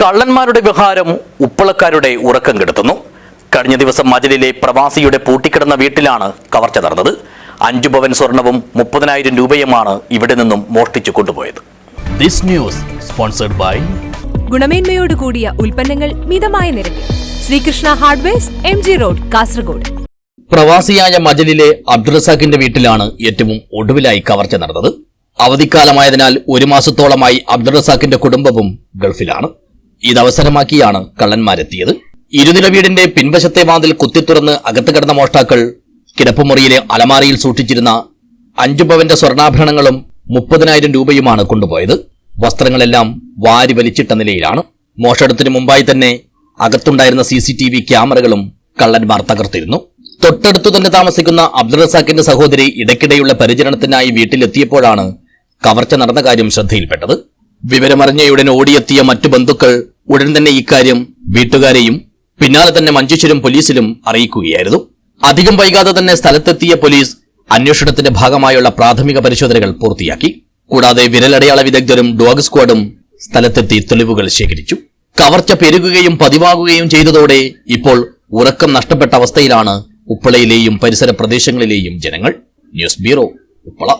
കള്ളന്മാരുടെ വ്യവഹാരം ഉപ്പളക്കാരുടെ ഉറക്കം കെടുത്തുന്നു. കഴിഞ്ഞ ദിവസം മജലിലെ പ്രവാസിയുടെ പൂട്ടിക്കിടന്ന വീട്ടിലാണ് കവർച്ച നടന്നത്. അഞ്ചു പവൻ സ്വർണവും മുപ്പതിനായിരം രൂപയുമാണ് ഇവിടെ നിന്നും മോഷ്ടിച്ചു കൊണ്ടുപോയത്. ദിസ് ന്യൂസ് സ്പോൺസർഡ് ബൈ ഗുണമേന്മയോട് കൂടിയ ഉൽപ്പന്നങ്ങൾ മിതമായ നിരക്കിൽ. Sreekrishna hardwares M G road Kasaragod. പ്രവാസിയായ മജലിലെ അബ്ദുറസാഖിന്റെ വീട്ടിലാണ് ഏറ്റവും ഒടുവിലായി കവർച്ച നടന്നത്. അവധിക്കാലമായതിനാൽ ഒരു മാസത്തോളമായി അബ്ദുറസാഖിന്റെ കുടുംബവും ഗൾഫിലാണ്. ഇതവസരമാക്കിയാണ് കള്ളന്മാരെത്തിയത്. ഇരുനില വീടിന്റെ പിൻവശത്തെ വാതിൽ കുത്തിത്തുറന്ന് അകത്ത് കിടന്ന മോഷ്ടാക്കൾ കിടപ്പുമുറിയിലെ അലമാരയിൽ സൂക്ഷിച്ചിരുന്ന അഞ്ചു പവന്റെ സ്വർണാഭരണങ്ങളും മുപ്പതിനായിരം രൂപയുമാണ് കൊണ്ടുപോയത്. വസ്ത്രങ്ങളെല്ലാം വാരി വലിച്ചിട്ട നിലയിലാണ്. മോഷണത്തിന് മുമ്പായി തന്നെ അകത്തുണ്ടായിരുന്ന സി സി ടി വി ക്യാമറകളും കള്ളന്മാർ തകർത്തിരുന്നു. തൊട്ടടുത്തു തന്നെ താമസിക്കുന്ന അബ്ദുൾ റസാഖിന്റെ സഹോദരി ഇടയ്ക്കിടെയുള്ള പരിചരണത്തിനായി വീട്ടിലെത്തിയപ്പോഴാണ് കവർച്ച നടന്ന കാര്യം ശ്രദ്ധയിൽപ്പെട്ടത്. വിവരമറിഞ്ഞയുടൻ ഓടിയെത്തിയ മറ്റു ബന്ധുക്കൾ ഉടൻ തന്നെ ഇക്കാര്യം വീട്ടുകാരെയും പിന്നാലെ തന്നെ മഞ്ചേശ്വരം പോലീസിലും അറിയിക്കുകയായിരുന്നു. അധികം വൈകാതെ തന്നെ സ്ഥലത്തെത്തിയ പോലീസ് അന്വേഷണത്തിന്റെ ഭാഗമായുള്ള പ്രാഥമിക പരിശോധനകൾ പൂർത്തിയാക്കി. കൂടാതെ വിരലടയാള വിദഗ്ധരും ഡോഗ് സ്ക്വാഡും സ്ഥലത്തെത്തി തെളിവുകൾ ശേഖരിച്ചു. കവർച്ച പെരുകുകയും പതിവാകുകയും ചെയ്തതോടെ ഇപ്പോൾ ഉറക്കം നഷ്ടപ്പെട്ട അവസ്ഥയിലാണ് ഉപ്പളയിലെയും പരിസര പ്രദേശങ്ങളിലെയും ജനങ്ങൾ. News bureau Uppala.